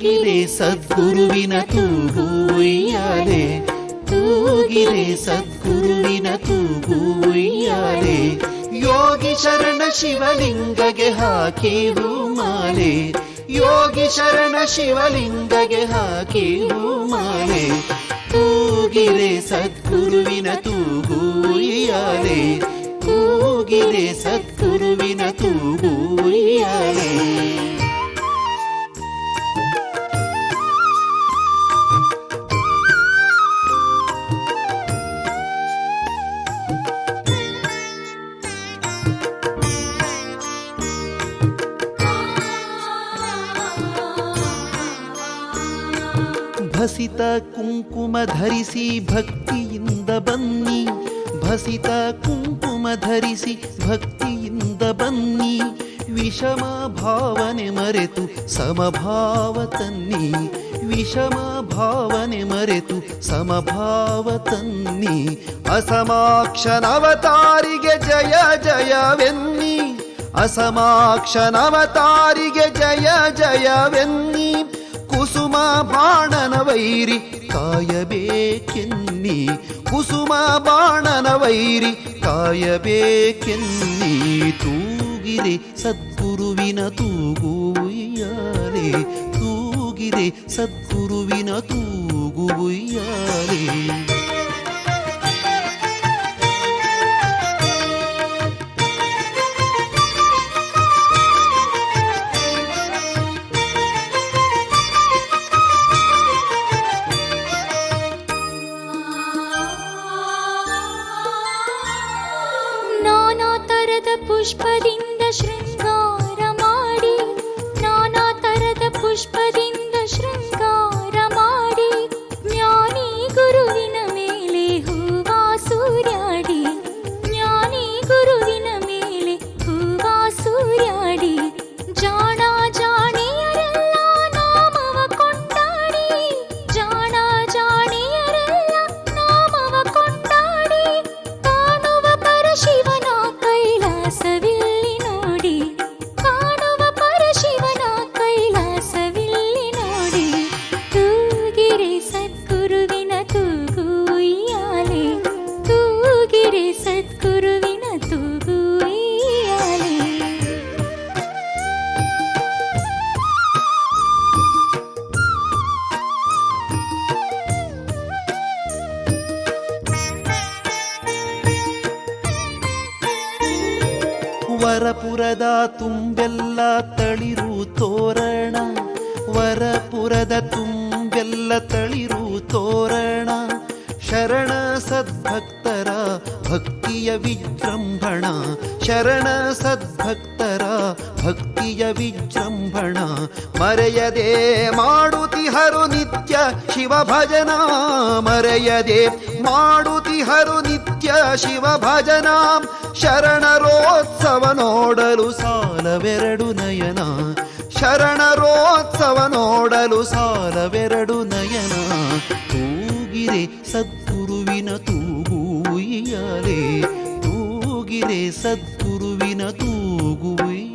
ತೂಗಿರೆ ಸದ್ಗುರುವಿನ ತೂಗು ಉಯ್ಯಾಲೆ ಸದ್ಗುರುವಿನ ತೂಗು ಯೋಗಿ ಶರಣ ಶಿವಲಿಂಗಗೆ ಹಾಕಿ ಮಾಲೆ. ಯೋಗಿ ಶರಣ ಶಿವಲಿಂಗಗೆ ಹಾಕಿ ಮಾಲೆ. ತೂಗಿರೆ ಸದ್ಗುರುವಿನ ತೂಗು ಉಯ್ಯಾಲೆ ಸದ್ಗುರುವಿನ ತೂಗು ಭಸಿತ ಕುಂಕುಮ ಧರಿಸಿ ಭಕ್ತಿಯಿಂದ ಬನ್ನಿ. ಭಸಿತ ಕುಂಕುಮ ಧರಿಸಿ ಭಕ್ತಿಯಿಂದ ಬನ್ನಿ. ವಿಷಮ ಭಾವನೆ ಮರೆತು ಸಮಭಾವ ತನ್ನಿ ವಿಷಮ ಭಾವನೆ ಮರೆತು ಸಮಭಾವ ತನ್ನಿ ಅಸಮಾಕ್ಷನವತಾರಿಗೆ ಜಯ ಜಯವೆನ್ನಿ. ಅಸಮಾಕ್ಷನವತಾರಿಗೆ ಜಯ ಜಯವೆನ್ನಿ. ಬಾಣನ ವೈರಿ ಕಾಯಬೇಕೆನ್ನಿ? ಕುಸುಮ ಬಾಣನ ವೈರಿ ಕಾಯಬೇಕೆನ್ನಿ? ತೂಗಿರಿ ಸದ್ಗುರುವಿನ ತೂಗುಯ್ಯಾರೆ ತೂಗಿರಿ ಸದ್ಗುರುವಿನ ತೂಗು न्द्र ವರಪುರದ ತುಂಬೆಲ್ಲ ತಳಿರು ತೋರಣ. ವರಪುರದ ತುಂಬೆಲ್ಲ ತಳಿರು ತೋರಣ. ಶರಣ ಸದ್ಭಕ್ತರ ಭಕ್ತಿಯ ವಿಜೃಂಭಣ. ಶರಣ ಸದ್ಭಕ್ತರ, ಭಕ್ತಿಯ ವಿಜೃಂಭಣ. ಮರೆಯದೆ ಮಾಡುತಿಹರು ನಿತ್ಯ ಶಿವ ಭಜನ ಮರೆಯದೆ ಮಾಡುತಿಹರು ನಿತ್ಯ ಶಿವ ಭಜನ ಶರಣರೋತ್ಸವ ನೋಡಲು ಸಾಲವೆರಡು ನಯನ. ಶರಣರೋತ್ಸವ ನೋಡಲು ಸಾಲವೆರಡು ನಯನ. ತೂಗಿರೆ ಸದ್ಗುರುವಿನ ತೂಗು ಉಯ್ಯಾಲೆ. ತೂಗಿರೆ ಸದ್ಗುರುವಿನ ತೂಗು ಉಯ್ಯಾಲೆ